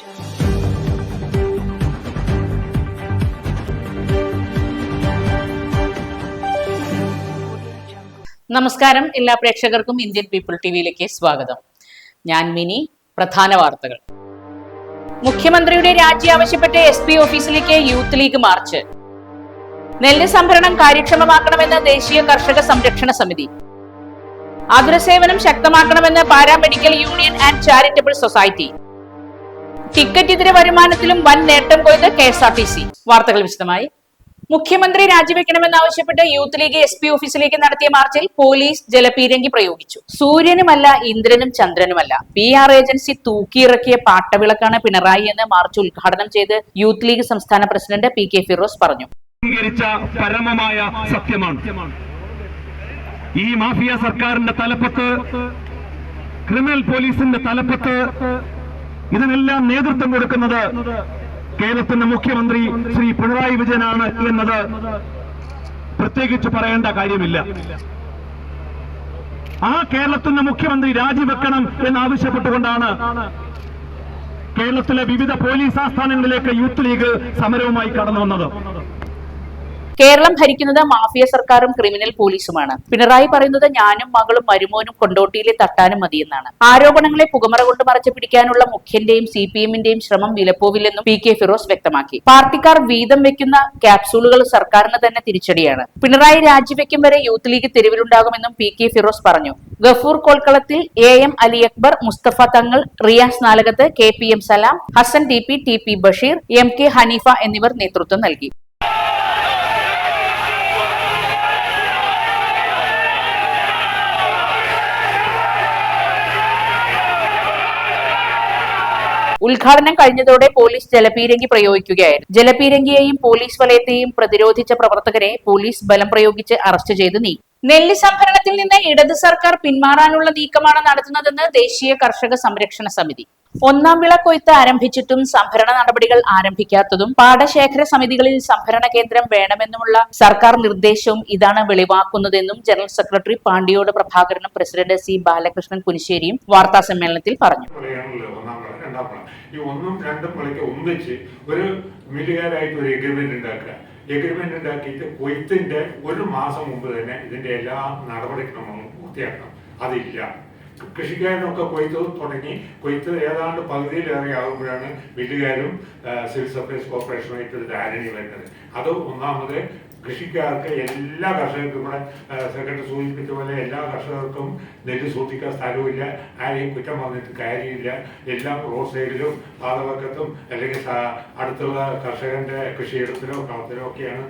നമസ്കാരം. എല്ലാ പ്രേക്ഷകർക്കും ഇന്ത്യൻ പീപ്പിൾ ടിവിയിലേക്ക് സ്വാഗതം. ഞാൻ മിനി. പ്രധാന വാർത്തകൾ. മുഖ്യമന്ത്രിയുടെ രാജി ആവശ്യപ്പെട്ട് എസ് പി ഓഫീസിലേക്ക് യൂത്ത് ലീഗ് മാർച്ച്. നെല്ല് സംഭരണം കാര്യക്ഷമമാക്കണമെന്ന് ദേശീയ കർഷക സംരക്ഷണ സമിതി. അഗ്രസേവനം സേവനം ശക്തമാക്കണമെന്ന് paramedical union and charitable society. Ticket ഇതര വരുമാനത്തിലും വൻ നേട്ടം കൊയ്ത് K S R T C. വാർത്തകൾ വിശദമായി. മുഖ്യമന്ത്രി രാജിവെക്കണമെന്നാവശ്യപ്പെട്ട് യൂത്ത് ലീഗ് എസ് പി ഓഫീസിലേക്ക് നടത്തിയ മാർച്ചിൽ പോലീസ് ജലപീരങ്കി പ്രയോഗിച്ചു. സൂര്യനുമല്ല ഇന്ദ്രനും ചന്ദ്രനുമല്ല. പി ആർ ഏജൻസി തൂക്കിയിറക്കിയ പാട്ടവിളക്കാണ് പിണറായി എന്ന് മാർച്ച് ഉദ്ഘാടനം ചെയ്ത് യൂത്ത് ലീഗ് സംസ്ഥാന പ്രസിഡന്റ് പി കെ ഫിറോസ് പറഞ്ഞു. പരമമായ സത്യമാണ്. ഈ മാഫിയ സർക്കാരിന്റെ തലപ്പത്ത് ക്രിമിനൽ പോലീസിന്റെ തലപ്പത്ത് ഇതിനെല്ലാം നേതൃത്വം കൊടുക്കുന്നത് കേരളത്തിന്റെ മുഖ്യമന്ത്രി ശ്രീ പിണറായി വിജയനാണ് എന്നത് പ്രത്യേകിച്ച് പറയേണ്ട കാര്യമില്ല. ആ കേരളത്തിന്റെ മുഖ്യമന്ത്രി രാജിവെക്കണം എന്നാവശ്യപ്പെട്ടുകൊണ്ടാണ് കേരളത്തിലെ വിവിധ പോലീസ് ആസ്ഥാനങ്ങളിലേക്ക് യൂത്ത് ലീഗ് സമരവുമായി കടന്നു വന്നത്. കേരളം ഭരിക്കുന്നത് മാഫിയ സർക്കാരും ക്രിമിനൽ പോലീസുമാണ്. പിണറായി പറയുന്നത് ഞാനും മകളും മരുമോനും കൊണ്ടോട്ടിയിലെ തട്ടാനും മതിയെന്നാണ്. ആരോപണങ്ങളെ പുകമറ കൊണ്ട് മറച്ചു പിടിക്കാനുള്ള മുഖ്യന്റെയും സി പി എമ്മിന്റെയും ശ്രമം വിലപ്പോവില്ലെന്നും പി കെ ഫിറോസ് വ്യക്തമാക്കി. പാർട്ടിക്കാർ വീതം വെക്കുന്ന ക്യാപ്സൂളുകൾ സർക്കാരിന് തന്നെ തിരിച്ചടിയാണ്. പിണറായി രാജിവെക്കും വരെ യൂത്ത് ലീഗ് തെരുവിലുണ്ടാകുമെന്നും പി കെ ഫിറോസ് പറഞ്ഞു. Gafoor Kolkalathil A M Ali Akbar Musthafa Thangal Riyas Nalakath K P M Salam Hassan T P T P Basheer M K Haneefa എന്നിവർ നേതൃത്വം നൽകി. ഉദ്ഘാടനം കഴിഞ്ഞതോടെ പോലീസ് ജലപീരങ്കി പ്രയോഗിക്കുകയായിരുന്നു. ജലപീരങ്കിയെയും പോലീസ് വലയത്തെയും പ്രതിരോധിച്ച പ്രവർത്തകരെ പോലീസ് ബലം പ്രയോഗിച്ച് അറസ്റ്റ് ചെയ്ത് നീക്കി. നെല്ല് സംഭരണത്തിൽ നിന്ന് ഇടത് സർക്കാർ പിന്മാറാനുള്ള നീക്കമാണ് നടത്തുന്നതെന്ന് ദേശീയ കർഷക സംരക്ഷണ സമിതി. ഒന്നാം വിള കൊയ്ത്ത് ആരംഭിച്ചിട്ടും സംഭരണ നടപടികൾ ആരംഭിക്കാത്തതും പാടശേഖര സമിതികളിൽ സംഭരണ കേന്ദ്രം വേണമെന്നുമുള്ള സർക്കാർ നിർദ്ദേശവും ഇതാണ് വെളിവാക്കുന്നതെന്നും ജനറൽ സെക്രട്ടറി പാണ്ടിയോട് പ്രഭാകരനും പ്രസിഡന്റ് സി ബാലകൃഷ്ണൻ കുനിശ്ശേരിയും വാർത്താ സമ്മേളനത്തിൽ പറഞ്ഞു വിളയാണല്ലോ ഒന്നാം വിള രണ്ടാം വിള ഈ ഒന്നും രണ്ടും വിളയ്ക്ക് ഒന്നിച്ച് ഒരു മില്ലുകാരായിട്ട് ഒരു എഗ്രിമെന്റ് ഉണ്ടാക്കുക. എഗ്രിമെന്റ് ഉണ്ടാക്കിയിട്ട് കൊയ്ത്തിന്റെ ഒരു മാസം മുമ്പ് തന്നെ ഇതിന്റെ എല്ലാ നടപടിക്രമങ്ങളും പൂർത്തിയാക്കണം. അതില്ല. കൃഷിക്കാരനൊക്കെ കൊയ്ത്ത് തുടങ്ങി കൊയ്ത്ത് ഏതാണ്ട് പകുതിയിലേറെ ആകുമ്പോഴാണ് മില്ലുകാരും സിവിൽ സപ്ലൈസ് കോർപ്പറേഷനുമായിട്ട് ഒരു ധാരണ വരുന്നത്. അത് ഒന്നാമത് കൃഷിക്കാർക്ക് എല്ലാ കർഷകർക്കും ഇവിടെ സെക്രട്ടറി സൂചിപ്പിച്ച പോലെ എല്ലാ കർഷകർക്കും നെല്ല് സൂക്ഷിക്കാൻ സ്ഥലവുമില്ല. ആരെയും കുറ്റം പറഞ്ഞിട്ട് കാര്യമില്ല. എല്ലാം റോഡ് സൈഡിലും പാതവക്കത്തും അല്ലെങ്കിൽ അടുത്തുള്ള കർഷകന്റെ കൃഷിയിടത്തിലോ കളത്തിലോ ഒക്കെയാണ്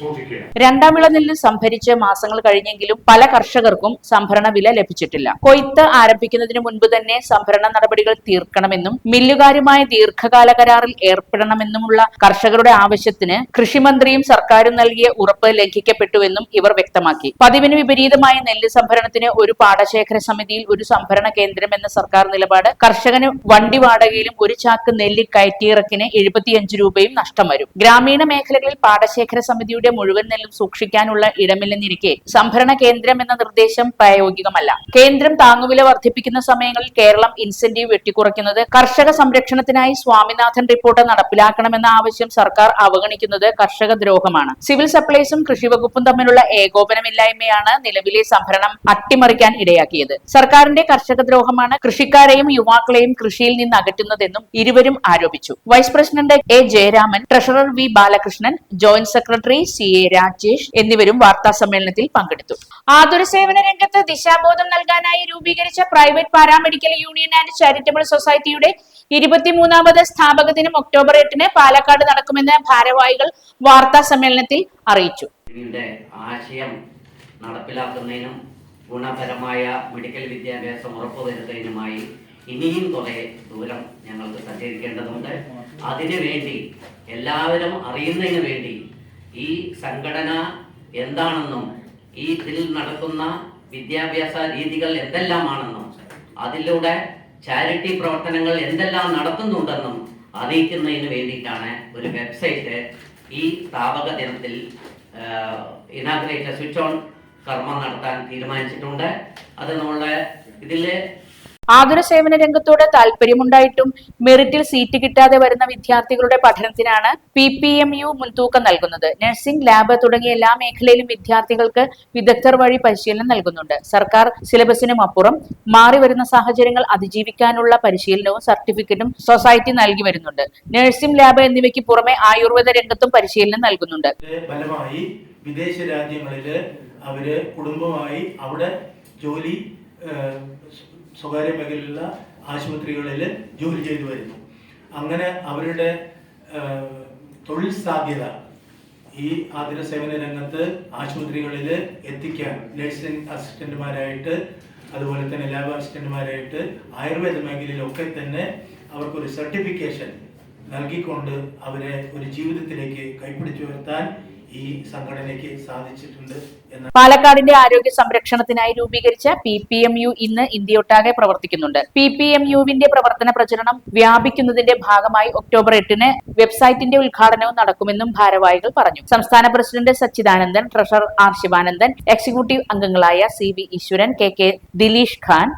സൂക്ഷിക്കുക. രണ്ടാം വിള നെല്ല് സംഭരിച്ച് മാസങ്ങൾ കഴിഞ്ഞെങ്കിലും പല കർഷകർക്കും സംഭരണ വില ലഭിച്ചിട്ടില്ല. കൊയ്ത്ത് ആരംഭിക്കുന്നതിന് മുൻപ് തന്നെ സംഭരണ നടപടികൾ തീർക്കണമെന്നും മില്ലുകാരുമായ ദീർഘകാല കരാറിൽ ഏർപ്പെടണമെന്നുമുള്ള കർഷകരുടെ ആവശ്യത്തിന് കൃഷിമന്ത്രിയും സർക്കാരും നൽകിയ ഉറപ്പ് ലംഘിക്കപ്പെട്ടുവെന്നും ഇവർ വ്യക്തമാക്കി. പതിവിന് വിപരീതമായ നെല്ല് സംഭരണത്തിന് ഒരു പാടശേഖര സമിതിയിൽ ഒരു സംഭരണ കേന്ദ്രം എന്ന സർക്കാർ നിലപാട് കർഷകന് വണ്ടി വാടകയിലും ഒരു ചാക്ക് നെല്ല് കയറ്റിയിറക്കിന് എഴുപത്തിയഞ്ച് രൂപയും നഷ്ടം വരും ഗ്രാമീണ മേഖലകളിൽ പാടശേഖര സമിതിയുടെ മുഴുവൻ നെല്ലും സൂക്ഷിക്കാനുള്ള ഇടമില്ലെന്നിരിക്കെ സംഭരണ കേന്ദ്രം എന്ന നിർദ്ദേശം പ്രായോഗികമല്ല. കേന്ദ്രം താങ്ങുവില വർദ്ധിപ്പിക്കുന്ന സമയങ്ങളിൽ കേരളം ഇൻസെന്റീവ് വെട്ടിക്കുറയ്ക്കുന്നത് കർഷക സംരക്ഷണത്തിനായി സ്വാമിനാഥൻ റിപ്പോർട്ട് നടപ്പിലാക്കണമെന്ന ആവശ്യം സർക്കാർ അവഗണിക്കുന്നത് കർഷക ദ്രോഹമാണ് സിവിൽ സപ്ലൈസും കൃഷി വകുപ്പും തമ്മിലുള്ള ഏകോപനമില്ലായ്മയാണ് നിലവിലെ സംഭരണം അട്ടിമറിക്കാൻ ഇടയാക്കിയത്. സർക്കാരിന്റെ കർഷക ദ്രോഹമാണ് കൃഷിക്കാരെയും യുവാക്കളെയും കൃഷിയിൽ നിന്ന് അകറ്റുന്നതെന്നും ഇരുവരും ആരോപിച്ചു. Vice president A Jayaraman treasurer V Balakrishnan joint secretary C A Rajesh എന്നിവരും വാർത്താ സമ്മേളനത്തിൽ പങ്കെടുത്തു. ആതുര സേവന രംഗത്ത് ദിശാബോധം നൽകാനായി രൂപീകരിച്ച private paramedical union and charitable സൊസൈറ്റിയുടെ ഇരുപത്തിമൂന്നാമത് സ്ഥാപക ദിനം ഒക്ടോബർ എട്ടിന് പാലക്കാട് നടക്കുമെന്ന് ഭാരവാഹികൾ വാർത്താ സമ്മേളനത്തിൽ അറിയിച്ചു. ആശയം നടപ്പിലാക്കുന്നതിനും ഗുണപരമായ മെഡിക്കൽ വിദ്യാഭ്യാസം ഉറപ്പുവരുത്തുന്നതിനുമായി ഇനിയും കുറെ ദൂരം ഞങ്ങൾക്ക് സഞ്ചരിക്കേണ്ടതുണ്ട്. അതിനുവേണ്ടി എല്ലാവരും അറിയുന്നതിന് വേണ്ടി ഈ സംഘടന എന്താണെന്നും ഈ ഇതിൽ നടക്കുന്ന വിദ്യാഭ്യാസ രീതികൾ എന്തെല്ലാമാണെന്നും അതിലൂടെ ചാരിറ്റി പ്രവർത്തനങ്ങൾ എന്തെല്ലാം നടത്തുന്നുണ്ടെന്നും അറിയിക്കുന്നതിന് വേണ്ടിയിട്ടാണ് ഒരു വെബ്സൈറ്റ് ഈ സ്ഥാപക ദിനത്തിൽ ഇനാഗ്രേറ്റ് സ്വിച്ച് ഓൺ കർമ്മം നടത്താൻ തീരുമാനിച്ചിട്ടുണ്ട്. അത് നമ്മളുടെ ഇതിൽ ആതുര സേവന രംഗത്തോട് താല്പര്യമുണ്ടായിട്ടും മെറിറ്റിൽ സീറ്റ് കിട്ടാതെ വരുന്ന വിദ്യാർത്ഥികളുടെ പഠനത്തിനാണ് പി പി എം യു മുൻതൂക്കം നൽകുന്നത്. നഴ്സിംഗ് ലാബ് തുടങ്ങിയ എല്ലാ മേഖലയിലും വിദ്യാർത്ഥികൾക്ക് വിദഗ്ധർ വഴി പരിശീലനം നൽകുന്നുണ്ട്. സർക്കാർ സിലബസിനും അപ്പുറം മാറി വരുന്ന സാഹചര്യങ്ങൾ അതിജീവിക്കാനുള്ള പരിശീലനവും സർട്ടിഫിക്കറ്റും സൊസൈറ്റി നൽകി വരുന്നുണ്ട്. നഴ്സിംഗ് ലാബ് എന്നിവയ്ക്ക് പുറമെ ആയുർവേദ രംഗത്തും പരിശീലനം നൽകുന്നുണ്ട്. വിദേശ രാജ്യങ്ങളിൽ അവർ കുടുംബമായി അവിടെ ജോലി സ്വകാര്യ മേഖലയിലുള്ള ആശുപത്രികളിൽ ജോലി ചെയ്തു വരുന്നു. അങ്ങനെ അവരുടെ തൊഴിൽ സാധ്യത ഈ ആതുര സേവന രംഗത്ത് ആശുപത്രികളിൽ എത്തിക്കാൻ നഴ്സിംഗ് അസിസ്റ്റന്റുമാരായിട്ട് അതുപോലെ തന്നെ ലാബ് അസിസ്റ്റന്റുമാരായിട്ട് ആയുർവേദ മേഖലയിലൊക്കെ തന്നെ അവർക്കൊരു സർട്ടിഫിക്കേഷൻ നൽകിക്കൊണ്ട് അവരെ ഒരു ജീവിതത്തിലേക്ക് കൈപ്പിടിച്ചു ഉയർത്താൻ ഈ സംഘടനയ്ക്ക് സാധിച്ചിട്ടുണ്ട്. പാലക്കാടിന്റെ ആരോഗ്യ സംരക്ഷണത്തിനായി രൂപീകരിച്ച പി പി എം യു ഇന്ന് ഇന്ത്യയൊട്ടാകെ പ്രവർത്തിക്കുന്നുണ്ട്. പി പി എം യുവിന്റെ പ്രവർത്തന പ്രചരണം വ്യാപിക്കുന്നതിന്റെ ഭാഗമായി ഒക്ടോബർ എട്ടിന് വെബ്സൈറ്റിന്റെ ഉദ്ഘാടനവും നടക്കുമെന്നും ഭാരവാഹികൾ പറഞ്ഞു. സംസ്ഥാന president Sachidanandan treasurer R Sivanandan executive അംഗങ്ങളായ C V Eshwaran K K Dileesh Khan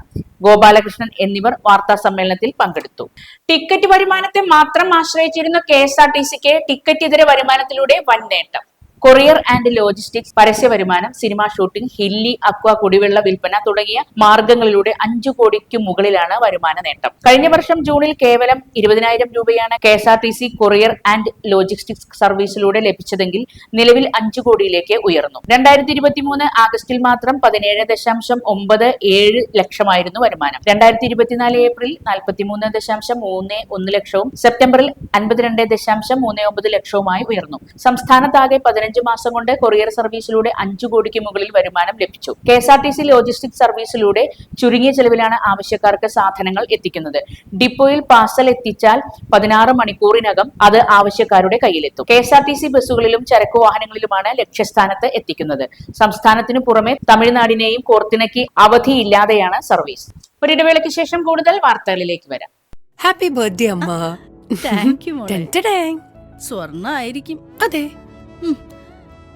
Gopalakrishnan എന്നിവർ വാർത്താ സമ്മേളനത്തിൽ പങ്കെടുത്തു. ടിക്കറ്റ് വരുമാനത്തെ മാത്രം ആശ്രയിച്ചിരുന്ന കെ എസ് ആർ ടി സിക്ക് ടിക്കറ്റ് ഇതര വരുമാനത്തിലൂടെ വൻ നേട്ടം കൊറിയർ ആൻഡ് ലോജിസ്റ്റിക്സ് പരസ്യ വരുമാനം സിനിമാ ഷൂട്ടിംഗ് ഹില്ലി അക്വ കുടിവെള്ള വിൽപ്പന തുടങ്ങിയ മാർഗങ്ങളിലൂടെ അഞ്ചു കോടിക്ക് മുകളിലാണ് വരുമാന നേട്ടം. കഴിഞ്ഞ വർഷം ജൂണിൽ കേവലം ഇരുപതിനായിരം രൂപയാണ് K S R T C courier and logistics സർവീസിലൂടെ ലഭിച്ചതെങ്കിൽ നിലവിൽ അഞ്ചു കോടിയിലേക്ക് ഉയർന്നു. രണ്ടായിരത്തി ഇരുപത്തിമൂന്ന് ആഗസ്റ്റിൽ മാത്രം പതിനേഴ് ദശാംശം ഒമ്പത് ഏഴ് ലക്ഷമായിരുന്നു വരുമാനം. രണ്ടായിരത്തി ഇരുപത്തിനാല് ഏപ്രിൽ നാൽപ്പത്തിമൂന്ന് ദശാംശം മൂന്ന് ഒന്ന് ലക്ഷവും സെപ്റ്റംബറിൽ അൻപത്തിരണ്ട് ദശാംശം മൂന്ന് ഒമ്പത് ലക്ഷവുമായി ഉയർന്നു. സംസ്ഥാനത്താകെ പതിനഞ്ച് മാസം കൊണ്ട് കൊറിയർ സർവീസിലൂടെ അഞ്ചു കോടിക്ക് മുകളിൽ വരുമാനം ലഭിച്ചു. K S R T C logistic സർവീസിലൂടെ ചുരുങ്ങിയ ചെലവിലാണ് ആവശ്യക്കാർക്ക് സാധനങ്ങൾ എത്തിക്കുന്നത്. ഡിപ്പോയിൽ പാർസൽ എത്തിച്ചാൽ പതിനാറ് മണിക്കൂറിനകം അത് ആവശ്യക്കാരുടെ കയ്യിലെത്തും. K S R T C ബസ്സുകളിലും ചരക്കു വാഹനങ്ങളിലുമാണ് ലക്ഷ്യസ്ഥാനത്ത് എത്തിക്കുന്നത്. സംസ്ഥാനത്തിനു പുറമെ തമിഴ്നാടിനെയും കോർത്തിണക്കി അവധിയില്ലാതെയാണ് സർവീസ്. ഒരിടവേളയ്ക്ക് ശേഷം കൂടുതൽ വാർത്തകളിലേക്ക് വരാം. ഹാപ്പി ബർത്ത്ഡേ അമ്മ. ടെഡേങ്. സ്വർണായിരിക്കും. അതെ.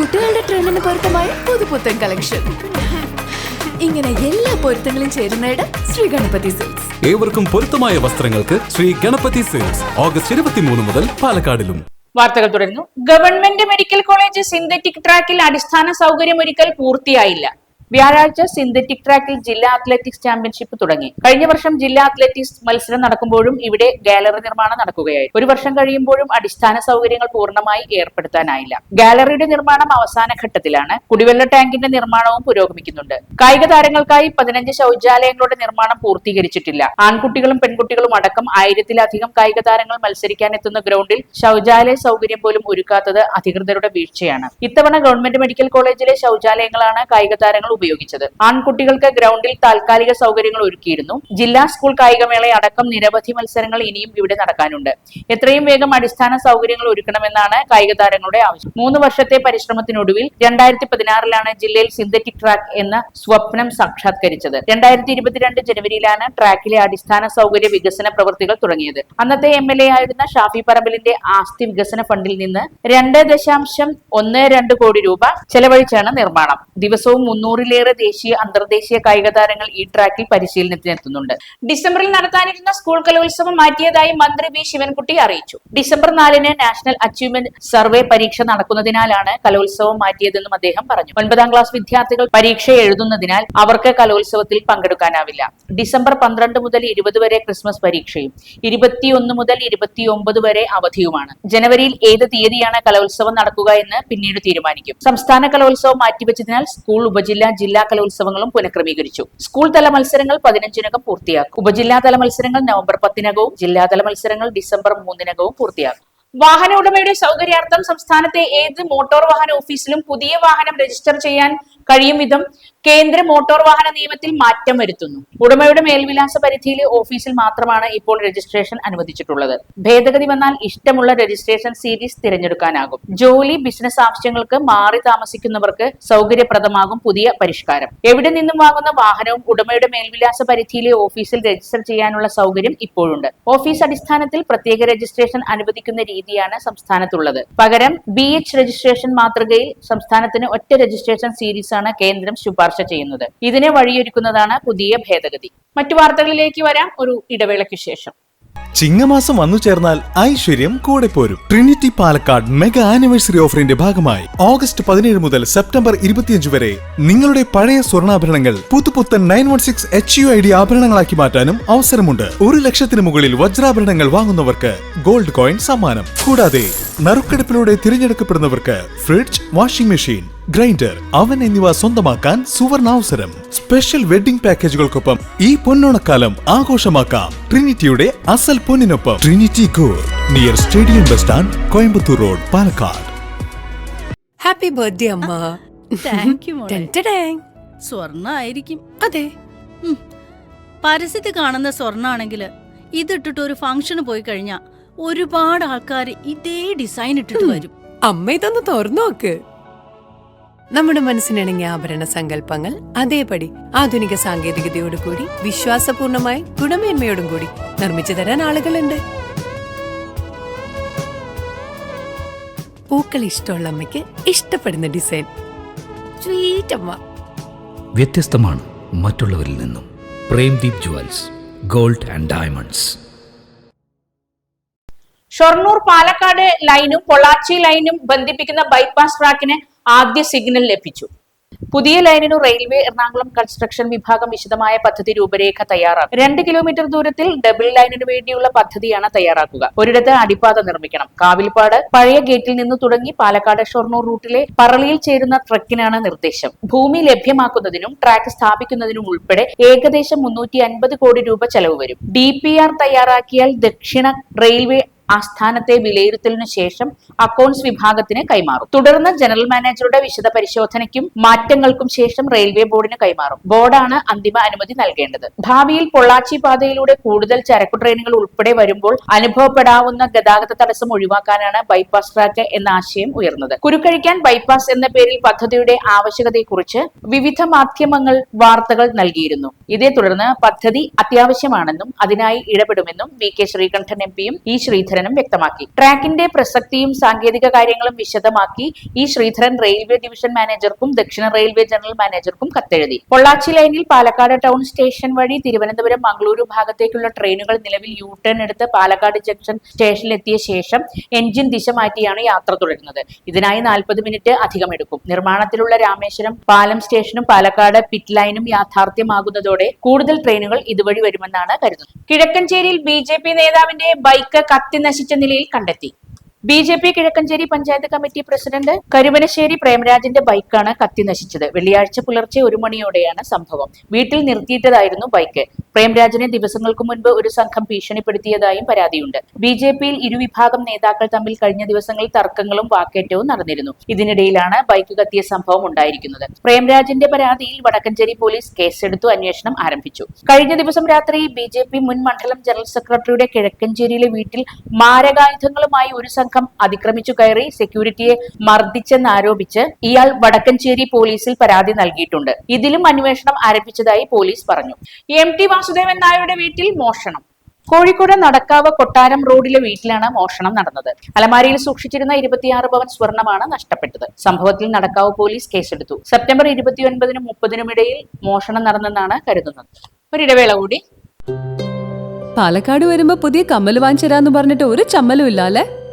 കുട്ടികളുടെ ട്രെൻഡിന് പൊരുത്തമായ പുതുപുത്തൻ കളക്ഷൻ. ഇങ്ങനെ എല്ലാ പൊരുത്തങ്ങളും ചേരുന്നയുടെ ശ്രീ ഗണപതി സിൽസ് ഏവർക്കും പൊരുത്തമായ വസ്ത്രങ്ങൾക്ക് ശ്രീ ഗണപതി സെയിൽസ് ഓഗസ്റ്റ് ഇരുപത്തിമൂന്ന് മുതൽ പാലക്കാടിലും. വാർത്തകൾ തുടരുന്നു. ഗവൺമെന്റ് മെഡിക്കൽ കോളേജ് സിന്തറ്റിക് ട്രാക്കിൽ അടിസ്ഥാന സൗകര്യമൊരുക്കൽ പൂർത്തിയായില്ല. വ്യാഴാഴ്ച സിന്തറ്റിക് ട്രാക്കിൽ ജില്ലാ അത്ലറ്റിക്സ് ചാമ്പ്യൻഷിപ്പ് തുടങ്ങി. കഴിഞ്ഞ വർഷം ജില്ലാ അത്ലറ്റിക്സ് മത്സരം നടക്കുമ്പോഴും ഇവിടെ ഗാലറി നിർമ്മാണം നടക്കുകയായി. ഒരു വർഷം കഴിയുമ്പോഴും അടിസ്ഥാന സൗകര്യങ്ങൾ പൂർണമായി ഏർപ്പെടുത്താനായില്ല. ഗാലറിയുടെ നിർമ്മാണം അവസാന ഘട്ടത്തിലാണ്. കുടിവെള്ള ടാങ്കിന്റെ നിർമ്മാണവും പുരോഗമിക്കുന്നുണ്ട്. കായിക താരങ്ങൾക്കായി പതിനഞ്ച് ശൗചാലയങ്ങളുടെ നിർമ്മാണം പൂർത്തീകരിച്ചിട്ടില്ല. ആൺകുട്ടികളും പെൺകുട്ടികളും അടക്കം ആയിരത്തിലധികം കായിക താരങ്ങൾ മത്സരിക്കാൻ എത്തുന്ന ഗ്രൗണ്ടിൽ ശൗചാലയ സൗകര്യം പോലും ഒരുക്കാത്തത് അധികൃതരുടെ വീഴ്ചയാണ്. ഇത്തവണ ഗവൺമെന്റ് മെഡിക്കൽ കോളേജിലെ ശൗചാലയങ്ങളാണ് കായിക താരങ്ങൾ ഉപയോഗിച്ചത്. ആൺകുട്ടികൾക്ക് ഗ്രൗണ്ടിൽ താൽക്കാലിക സൗകര്യങ്ങൾ ഒരുക്കിയിരുന്നു. ജില്ലാ സ്കൂൾ കായികമേള അടക്കം നിരവധി മത്സരങ്ങൾ ഇനിയും ഇവിടെ നടക്കാനുണ്ട്. എത്രയും വേഗം അടിസ്ഥാന സൗകര്യങ്ങൾ ഒരുക്കണമെന്നാണ് കായിക താരങ്ങളുടെ ആവശ്യം. മൂന്ന് വർഷത്തെ പരിശ്രമത്തിനൊടുവിൽ രണ്ടായിരത്തി പതിനാറിലാണ് ജില്ലയിൽ സിന്തറ്റിക് ട്രാക്ക് എന്ന സ്വപ്നം സാക്ഷാത്കരിച്ചത്. രണ്ടായിരത്തി ഇരുപത്തിരണ്ട് ജനുവരിയിലാണ് ട്രാക്കിലെ അടിസ്ഥാന സൗകര്യ വികസന പ്രവൃത്തികൾ തുടങ്ങിയത്. അന്നത്തെ എം എൽ എ ആയിരുന്ന ഷാഫി പറമ്പലിന്റെ ആസ്തി വികസന ഫണ്ടിൽ നിന്ന് രണ്ട് ദശാംശം ഒന്ന് രണ്ട് കോടി രൂപ ചെലവഴിച്ചാണ് നിർമ്മാണം. ദിവസവും മുന്നൂറിൽ നൂറിലേറെ ദേശീയ അന്തർദേശീയ കായിക താരങ്ങൾ ഈ ട്രാക്കിൽ പരിശീലനത്തിനെത്തുന്നുണ്ട്. ഡിസംബറിൽ നടത്താനിരുന്ന സ്കൂൾ കലോത്സവം മാറ്റിയതായി മന്ത്രി ബി ശിവൻകുട്ടി അറിയിച്ചു. ഡിസംബർ നാലിന് നാഷണൽ അച്ചീവ്മെന്റ് സർവേ പരീക്ഷ നടക്കുന്നതിനാലാണ് കലോത്സവം മാറ്റിയതെന്നും അദ്ദേഹം പറഞ്ഞു. ഒൻപതാം ക്ലാസ് വിദ്യാർത്ഥികൾ പരീക്ഷ എഴുതുന്നതിനാൽ അവർക്ക് കലോത്സവത്തിൽ പങ്കെടുക്കാനാവില്ല. ഡിസംബർ പന്ത്രണ്ട് മുതൽ ഇരുപത് വരെ ക്രിസ്മസ് പരീക്ഷയും ഇരുപത്തിയൊന്ന് മുതൽ ഇരുപത്തിയൊമ്പത് വരെ അവധിയുമാണ്. ജനുവരിയിൽ ഏത് തീയതിയാണ് കലോത്സവം നടക്കുക എന്ന് പിന്നീട് തീരുമാനിക്കും. സംസ്ഥാന കലോത്സവം മാറ്റിവെച്ചതിനാൽ സ്കൂൾ ഉപജില്ലാ ജില്ലാ കലോത്സവങ്ങളും പുനഃക്രമീകരിച്ചു. സ്കൂൾ തല മത്സരങ്ങൾ പതിനഞ്ചിനകം പൂർത്തിയാക്കും. ഉപജില്ലാതല മത്സരങ്ങൾ നവംബർ പത്തിനകവും ജില്ലാതല മത്സരങ്ങൾ ഡിസംബർ മൂന്നിനകവും പൂർത്തിയാക്കും. വാഹന ഉടമയുടെ സൗകര്യാർത്ഥം സംസ്ഥാനത്തെ ഏത് മോട്ടോർ വാഹന ഓഫീസിലും പുതിയ വാഹനം രജിസ്റ്റർ ചെയ്യാൻ കഴിയും വിധം കേന്ദ്ര മോട്ടോർ വാഹന നിയമത്തിൽ മാറ്റം വരുത്തുന്നു. ഉടമയുടെ മേൽവിലാസ പരിധിയിലെ ഓഫീസിൽ മാത്രമാണ് ഇപ്പോൾ രജിസ്ട്രേഷൻ അനുവദിച്ചിട്ടുള്ളത്. ഭേദഗതി വന്നാൽ ഇഷ്ടമുള്ള രജിസ്ട്രേഷൻ സീരീസ് തിരഞ്ഞെടുക്കാനാകും. ജോലി ബിസിനസ് ആവശ്യങ്ങൾക്ക് മാറി താമസിക്കുന്നവർക്ക് സൗകര്യപ്രദമാകും പുതിയ പരിഷ്കാരം. എവിടെ നിന്നും വാങ്ങുന്ന വാഹനവും ഉടമയുടെ മേൽവിലാസ പരിധിയിലെ ഓഫീസിൽ രജിസ്റ്റർ ചെയ്യാനുള്ള സൗകര്യം ഇപ്പോഴുണ്ട്. ഓഫീസ് അടിസ്ഥാനത്തിൽ പ്രത്യേക രജിസ്ട്രേഷൻ അനുവദിക്കുന്ന രീതിയാണ് സംസ്ഥാനത്തുള്ളത്. പകരം ബി രജിസ്ട്രേഷൻ മാതൃകയിൽ സംസ്ഥാനത്തിന് ഒറ്റ രജിസ്ട്രേഷൻ സീരീസ് ആണ് കേന്ദ്രം ശുപാർശ ചെയ്യുന്നത്. ഇതിനെ വഴിയൊരുക്കുന്നതാണ് പുതിയ ഭേദഗതി. മറ്റു വാർത്തകളിലേക്ക് വരാം. ഒരു ഇടവേളയ്ക്ക് ശേഷം. ചിങ്ങമാസം വന്നു ചേർന്നാൽ ഐശ്വര്യം കൂടെ പോരും. ട്രിനിറ്റി പാലക്കാട് മെഗാ ആനിവേഴ്സറി ഓഫറിന്റെ ഭാഗമായി ഓഗസ്റ്റ് പതിനേഴ് മുതൽ സെപ്റ്റംബർ ഇരുപത്തിയഞ്ച് വരെ നിങ്ങളുടെ പഴയ സ്വർണാഭരണങ്ങൾ പുതുപുത്തൻ nine one six H U I D ആഭരണങ്ങളാക്കി മാറ്റാനും അവസരമുണ്ട്. ഒരു ലക്ഷത്തിന് മുകളിൽ വജ്രാഭരണങ്ങൾ വാങ്ങുന്നവർക്ക് ഗോൾഡ് കോയിൻ സമ്മാനം. കൂടാതെ നറുക്കെടുപ്പിലൂടെ തിരഞ്ഞെടുക്കപ്പെടുന്നവർക്ക് fridge washing machine grinder oven എന്നിവ സ്വന്തമാക്കാൻ സുവർണാവസരം. സ്പെഷ്യൽ വെഡിംഗ് പാക്കേജുകൾക്കൊപ്പം ഈ പൊന്നോണക്കാലം ആഘോഷമാക്കാം. ട്രിനിറ്റിയുടെ അസൽ പൊന്നിനൊപ്പം. Trinity Gorr near stadium bus stand Coimbatore road Palakkad. Happy birthday അമ്മ. താങ്ക് യു മോളെ. സ്വർണ ആയിരിക്കും അതെ. പരസ്യത്തിൽ കാണുന്ന സ്വർണാണെങ്കിൽ ഇതിട്ടിട്ട് ഒരു ഫംഗ്ഷന് പോയി കഴിഞ്ഞാ ഒരുപാട് ആൾക്കാർ ഇതേ ഡിസൈൻ ഇട്ടിട്ട് വരും. അമ്മ ഇതൊന്ന് തുറന്നു നോക്ക്. നമ്മുടെ മനസ്സിനിണങ്ങിയ ആഭരണ സങ്കല്പങ്ങൾ അതേപടി ആധുനിക സാങ്കേതികതയോടു കൂടി വിശ്വാസപൂർണമായി ഗുണമേന്മയോടും കൂടി നിർമ്മിച്ചു തരാൻ ആളുകളുണ്ട്. പൂക്കൾ ഇഷ്ടമുള്ള അമ്മയ്ക്ക് ഇഷ്ടപ്പെടുന്ന ഡിസൈൻ. സ്വീറ്റ് അമ്മ. വ്യത്യസ്തമാണ് മറ്റുള്ളവരിൽ നിന്നും. Premdeep jewels gold and diamonds. Shoranur Palakkad ലൈനും പൊള്ളാച്ചി ലൈനും ബന്ധിപ്പിക്കുന്ന ബൈപ്പാസ് ട്രാക്കിന് ആദ്യ സിഗ്നൽ ലഭിച്ചു. പുതിയ ലൈനിനു റെയിൽവേ എറണാകുളം കൺസ്ട്രക്ഷൻ വിഭാഗം വിശദമായ പദ്ധതി രൂപരേഖ തയ്യാറാക്കും. രണ്ട് കിലോമീറ്റർ ദൂരത്തിൽ ഡബിൾ ലൈനിനു വേണ്ടിയുള്ള പദ്ധതിയാണ് തയ്യാറാക്കുക. ഒരിടത്ത് അടിപ്പാത നിർമ്മിക്കണം. കാവിൽപ്പാട് പഴയ ഗേറ്റിൽ നിന്ന് തുടങ്ങി പാലക്കാട് ഷൊർണൂർ റൂട്ടിലെ പറളിയിൽ ചേരുന്ന ട്രക്കിനാണ് നിർദ്ദേശം. ഭൂമി ലഭ്യമാക്കുന്നതിനും ട്രാക്ക് സ്ഥാപിക്കുന്നതിനും ഉൾപ്പെടെ ഏകദേശം മുന്നൂറ്റി അൻപത് കോടി രൂപ ചെലവ് വരും. ഡി തയ്യാറാക്കിയാൽ ദക്ഷിണ റെയിൽവേ ആസ്ഥാനത്തെ വിലയിരുത്തലിനു ശേഷം അക്കൌണ്ട്സ് വിഭാഗത്തിന് കൈമാറും. തുടർന്ന് ജനറൽ മാനേജറുടെ വിശദ പരിശോധനയ്ക്കും മാറ്റങ്ങൾക്കും ശേഷം റെയിൽവേ ബോർഡിന് കൈമാറും. ബോർഡാണ് അന്തിമ അനുമതി നൽകേണ്ടത്. ഭാവിയിൽ പൊള്ളാച്ചി പാതയിലൂടെ കൂടുതൽ ചരക്കു ട്രെയിനുകൾ ഉൾപ്പെടെ വരുമ്പോൾ അനുഭവപ്പെടാവുന്ന ഗതാഗത തടസ്സം ഒഴിവാക്കാനാണ് ബൈപ്പാസ് ട്രാക്ക് എന്ന ആശയം ഉയർന്നത്. കുരുക്കഴിക്കാൻ ബൈപ്പാസ് എന്ന പേരിൽ പദ്ധതിയുടെ ആവശ്യകതയെക്കുറിച്ച് വിവിധ മാധ്യമങ്ങൾ വാർത്തകൾ നൽകിയിരുന്നു. ഇതേ തുടർന്ന് പദ്ധതി അത്യാവശ്യമാണെന്നും അതിനായി ഇടപെടുമെന്നും വി കെ ശ്രീകണ്ഠൻ എം പിയും ഇ ശ്രീധരനും വ്യക്തമാക്കി. ട്രാക്കിന്റെ പ്രസക്തിയും സാങ്കേതിക കാര്യങ്ങളും വിശദമാക്കി ഇ ശ്രീധരൻ റെയിൽവേ ഡിവിഷൻ മാനേജർക്കും ദക്ഷിണ റെയിൽവേ ജനറൽ മാനേജർക്കും കത്തെഴുതി. പൊള്ളാച്ചി ലൈനിൽ പാലക്കാട് ടൗൺ സ്റ്റേഷൻ വഴി തിരുവനന്തപുരം മംഗളൂരു ഭാഗത്തേക്കുള്ള ട്രെയിനുകൾ നിലവിൽ യു ടേൺ എടുത്ത് പാലക്കാട് ജംഗ്ഷൻ സ്റ്റേഷനിലെത്തിയ ശേഷം എഞ്ചിൻ ദിശ മാറ്റിയാണ് യാത്ര തുടരുന്നത്. ഇതിനായി നാൽപ്പത് മിനിറ്റ് അധികം എടുക്കും. നിർമ്മാണത്തിലുള്ള രാമേശ്വരം പാലം സ്റ്റേഷനും പാലക്കാട് പിറ്റ് ലൈനും യാഥാർത്ഥ്യമാകുന്നതോടെ കൂടുതൽ ട്രെയിനുകൾ ഇതുവഴി വരുമെന്നാണ് കരുതുന്നത്. കിഴക്കഞ്ചേരിയിൽ ബി നേതാവിന്റെ ബൈക്ക് കത്തി നശിച്ച നിലയിൽ കണ്ടെത്തി B J P Kizhakkanchery panchayat committee president Karuvanassery പ്രേമരാജന്റെ ബൈക്കാണ് കത്തി നശിച്ചത്. വെള്ളിയാഴ്ച പുലർച്ചെ ഒരു മണിയോടെയാണ് സംഭവം. വീട്ടിൽ നിർത്തിയിട്ടതായിരുന്നു ബൈക്ക്. പ്രേംരാജിനെ ദിവസങ്ങൾക്ക് മുൻപ് ഒരു സംഘം ഭീഷണിപ്പെടുത്തിയതായും പരാതിയുണ്ട്. ബി ജെ പിയിൽ ഇരുവിഭാഗം നേതാക്കൾ തമ്മിൽ കഴിഞ്ഞ ദിവസങ്ങളിൽ തർക്കങ്ങളും വാക്കേറ്റവും നടന്നിരുന്നു. ഇതിനിടയിലാണ് ബൈക്ക് കത്തിയ സംഭവം ഉണ്ടായിരിക്കുന്നത്. പ്രേംരാജിന്റെ പരാതിയിൽ വടക്കഞ്ചേരി പോലീസ് കേസെടുത്തു അന്വേഷണം ആരംഭിച്ചു. കഴിഞ്ഞ ദിവസം രാത്രി ബി ജെ പി മുൻ മണ്ഡലം ജനറൽ സെക്രട്ടറിയുടെ കിഴക്കഞ്ചേരിയിലെ വീട്ടിൽ മാരകായുധങ്ങളുമായി ഒരു സംഘം അതിക്രമിച്ചു കയറി സെക്യൂരിറ്റിയെ മർദ്ദിച്ചെന്നാരോപിച്ച് ഇയാൾ വടക്കഞ്ചേരി പോലീസിൽ പരാതി നൽകിയിട്ടുണ്ട്. ഇതിലും അന്വേഷണം ആരംഭിച്ചതായി പോലീസ് പറഞ്ഞു. എം ടി വാസുദേവൻ നായരുടെ വീട്ടിൽ മോഷണം. കോഴിക്കോട് നടക്കാവ് കൊട്ടാരം റോഡിലെ വീട്ടിലാണ് മോഷണം നടന്നത്. അലമാരിയിൽ സൂക്ഷിച്ചിരുന്ന ഇരുപത്തിയാറ് പവൻ സ്വർണമാണ് നഷ്ടപ്പെട്ടത്. സംഭവത്തിൽ നടക്കാവ് പോലീസ് കേസെടുത്തു. സെപ്റ്റംബർ ഇരുപത്തിയൊൻപതിനും മുപ്പതിനും ഇടയിൽ മോഷണം നടന്നെന്നാണ് കരുതുന്നത്. ഒരിടവേള കൂടി. പാലക്കാട് വരുമ്പോ പുതിയ കമ്മൽ വാങ്ങിച്ചരാന്ന് പറഞ്ഞിട്ട് ഒരു ചമ്മലും ഇല്ല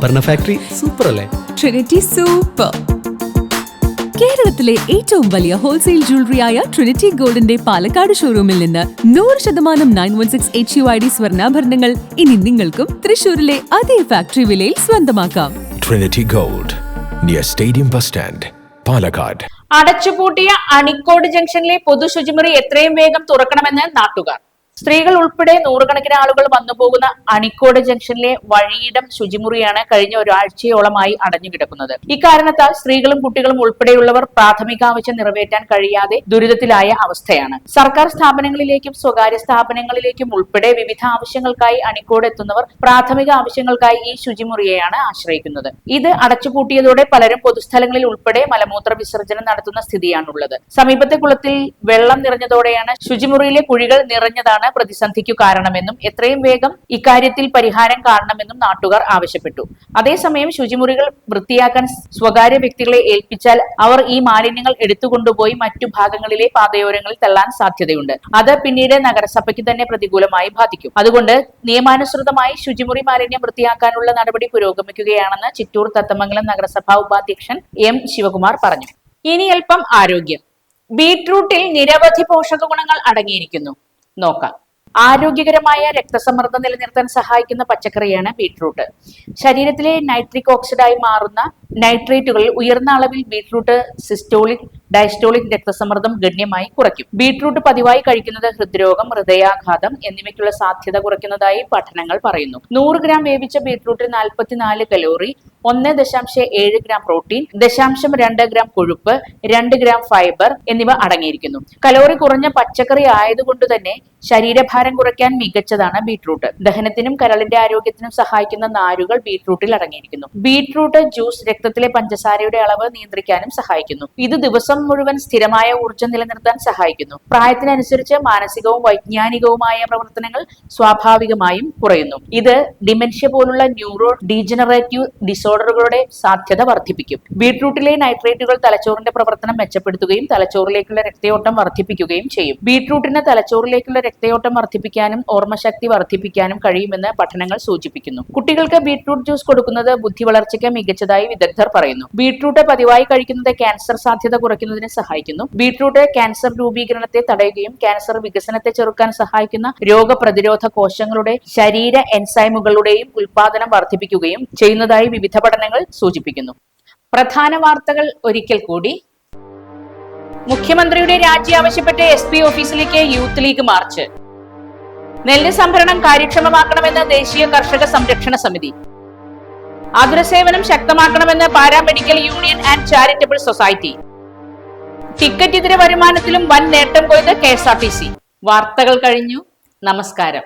ആഭരണ ഫാക്ടറി സൂപ്പർ അല്ലേ? ട്രിനിറ്റി സൂപ്പർ കേരളത്തിലെ ഏറ്റവും വലിയ ഹോൾസെയിൽ ജ്വല്ലറിയായ ട്രിനിറ്റി ഗോൾഡിന്റെ പാലക്കാട് ഷോറൂമിൽ നിന്ന് നൂറ് ശതമാനം nine one six H U I D സ്വർണാഭരണങ്ങൾ ഇനി നിങ്ങൾക്കും തൃശൂരിലെ അതേ ഫാക്ടറി വിലയിൽ സ്വന്തമാക്കാം. Trinity gold near stadium bus stand Palakkad അടച്ചുപൂട്ടിയ Anikode ജംഗ്ഷനിലെ പൊതു ശുചിമുറി എത്രയും വേഗം തുറക്കണമെന്ന് നാട്ടുകാർ. സ്ത്രീകൾ ഉൾപ്പെടെ നൂറുകണക്കിന് ആളുകൾ വന്നുപോകുന്ന അണിക്കോട് ജംഗ്ഷനിലെ വഴിയിടം ശുചിമുറിയാണ് കഴിഞ്ഞ ഒരാഴ്ചയോളമായി അടഞ്ഞു അടഞ്ഞുകിടക്കുന്നത്. ഇക്കാരണത്താൽ സ്ത്രീകളും കുട്ടികളും ഉൾപ്പെടെയുള്ളവർ പ്രാഥമിക ആവശ്യം നിറവേറ്റാൻ കഴിയാതെ ദുരിതത്തിലായ അവസ്ഥയാണ്. സർക്കാർ സ്ഥാപനങ്ങളിലേക്കും സ്വകാര്യ സ്ഥാപനങ്ങളിലേക്കും ഉൾപ്പെടെ വിവിധ ആവശ്യങ്ങൾക്കായി അണിക്കോട് എത്തുന്നവർ പ്രാഥമിക ആവശ്യങ്ങൾക്കായി ഈ ശുചിമുറിയെയാണ് ആശ്രയിക്കുന്നത്. ഇത് അടച്ചുപൂട്ടിയതോടെ പലരും പൊതുസ്ഥലങ്ങളിൽ ഉൾപ്പെടെ മലമൂത്ര വിസർജനം നടത്തുന്ന സ്ഥിതിയാണുള്ളത്. സമീപത്തെ കുളത്തിൽ വെള്ളം നിറഞ്ഞതോടെയാണ് ശുചിമുറിയിലെ കുഴികൾ നിറഞ്ഞതാണ് പ്രതിസന്ധിക്കു കാരണമെന്നും എത്രയും വേഗം ഇക്കാര്യത്തിൽ പരിഹാരം കാണണമെന്നും നാട്ടുകാർ ആവശ്യപ്പെട്ടു. അതേസമയം ശുചിമുറികൾ വൃത്തിയാക്കാൻ സ്വകാര്യ വ്യക്തികളെ ഏൽപ്പിച്ചാൽ അവർ ഈ മാലിന്യങ്ങൾ എടുത്തുകൊണ്ടുപോയി മറ്റു ഭാഗങ്ങളിലെ പാതയോരങ്ങളിൽ തള്ളാൻ സാധ്യതയുണ്ട്. അത് പിന്നീട് നഗരസഭയ്ക്ക് തന്നെ പ്രതികൂലമായി ബാധിക്കും. അതുകൊണ്ട് നിയമാനുസൃതമായി ശുചിമുറി മാലിന്യം വൃത്തിയാക്കാനുള്ള നടപടി പുരോഗമിക്കുകയാണെന്ന് ചിറ്റൂർ തത്തമംഗലം നഗരസഭാ ഉപാധ്യക്ഷൻ എം ശിവകുമാർ പറഞ്ഞു. ഇനി അല്പം ആരോഗ്യം. ബീട്രൂട്ടിൽ നിരവധി പോഷക ഗുണങ്ങൾ അടങ്ങിയിരിക്കുന്നു. നോക്കാം. ആരോഗ്യകരമായ രക്തസമ്മർദ്ദം നിലനിർത്താൻ സഹായിക്കുന്ന പച്ചക്കറിയാണ് ബീട്രൂട്ട് ശരീരത്തിലെ നൈട്രിക് ഓക്സൈഡായി മാറുന്ന നൈട്രേറ്റുകൾ ഉയർന്ന അളവിൽ ബീട്രൂട്ട് സിസ്റ്റോളിക് ഡയസ്റ്റോളിക് രക്തസമ്മർദ്ദം ഗണ്യമായി കുറയ്ക്കും. ബീട്രൂട്ട് പതിവായി കഴിക്കുന്നത് ഹൃദ്രോഗം ഹൃദയാഘാതം എന്നിവയ്ക്കുള്ള സാധ്യത കുറയ്ക്കുന്നതായി പഠനങ്ങൾ പറയുന്നു. നൂറ് ഗ്രാം വേവിച്ച ബീട്രൂട്ടിൽ നാൽപ്പത്തിനാല് കലോറി ഒന്ന് ദശാംശം ഏഴ് ഗ്രാം പ്രോട്ടീൻ ദശാംശം രണ്ട് ഗ്രാം കൊഴുപ്പ് രണ്ട് ഗ്രാം ഫൈബർ എന്നിവ അടങ്ങിയിരിക്കുന്നു. കലോറി കുറഞ്ഞ പച്ചക്കറി ആയതുകൊണ്ട് തന്നെ ശരീരഭാരം കുറയ്ക്കാൻ മികച്ചതാണ് ബീട്രൂട്ട്. ദഹനത്തിനും കരളിന്റെ ആരോഗ്യത്തിനും സഹായിക്കുന്ന നാരുകൾ ബീട്രൂട്ടിൽ അടങ്ങിയിരിക്കുന്നു. ബീട്രൂട്ട് ജ്യൂസ് രക്തത്തിലെ പഞ്ചസാരയുടെ അളവ് നിയന്ത്രിക്കാനും സഹായിക്കുന്നു. ഇത് ദിവസം മുഴുവൻ സ്ഥിരമായ ഊർജം നിലനിർത്താൻ സഹായിക്കുന്നു. പ്രായത്തിനനുസരിച്ച് മാനസികവും വൈജ്ഞാനികവുമായ പ്രവർത്തനങ്ങൾ സ്വാഭാവികമായും കുറയുന്നു. ഇത് ഡിമെൻഷ്യ പോലുള്ള ന്യൂറോ ഡീജനറേറ്റീവ് ഡിസോർഡറുകളുടെ സാധ്യത വർദ്ധിപ്പിക്കും. ബീട്രൂട്ടിലെ നൈട്രേറ്റുകൾ തലച്ചോറിന്റെ പ്രവർത്തനം മെച്ചപ്പെടുത്തുകയും തലച്ചോറിലേക്കുള്ള രക്തയോട്ടം വർദ്ധിപ്പിക്കുകയും ചെയ്യും. ബീട്രൂട്ടിന് തലച്ചോറിലേക്കുള്ള രക്തയോട്ടം വർദ്ധിപ്പിക്കാനും ഓർമ്മശക്തി വർദ്ധിപ്പിക്കാനും കഴിയുമെന്ന് പഠനങ്ങൾ സൂചിപ്പിക്കുന്നു. കുട്ടികൾക്ക് ബീട്രൂട്ട് ജ്യൂസ് കൊടുക്കുന്നത് ബുദ്ധി വളർച്ചയ്ക്ക് മികച്ചതായി വിദഗ്ധർ പറയുന്നു. ബീട്രൂട്ട് പതിവായി കഴിക്കുന്നത് ക്യാൻസർ സാധ്യത കുറയ്ക്കുന്നതിന് സഹായിക്കുന്നു. ബീട്രൂട്ട് ക്യാൻസർ രൂപീകരണത്തെ തടയുകയും ക്യാൻസർ വികസനത്തെ ചെറുക്കാൻ സഹായിക്കുന്ന രോഗപ്രതിരോധ കോശങ്ങളുടെ ശരീര എൻസൈമുകളുടെയും ഉൽപാദനം വർദ്ധിപ്പിക്കുകയും ചെയ്യുന്നതായി വിവിധ പഠനങ്ങൾ സൂചിപ്പിക്കുന്നു. പ്രധാന വാർത്തകൾ ഒരിക്കൽ കൂടി. മുഖ്യമന്ത്രിയുടെ രാജി ആവശ്യപ്പെട്ട് എസ് പി ഓഫീസിലേക്ക് യൂത്ത് ലീഗ് മാർച്ച്. നെല്ല് സംഭരണം കാര്യക്ഷമമാക്കണമെന്ന് ദേശീയ കർഷക സംരക്ഷണ സമിതി. ആതുരസേവനം ശക്തമാക്കണമെന്ന് paramedical union and charitable society. Ticket ഇതര വരുമാനത്തിലും വൻ നേട്ടം കൊയ്ത് K S R T C. വാർത്തകൾ കഴിഞ്ഞു. നമസ്കാരം.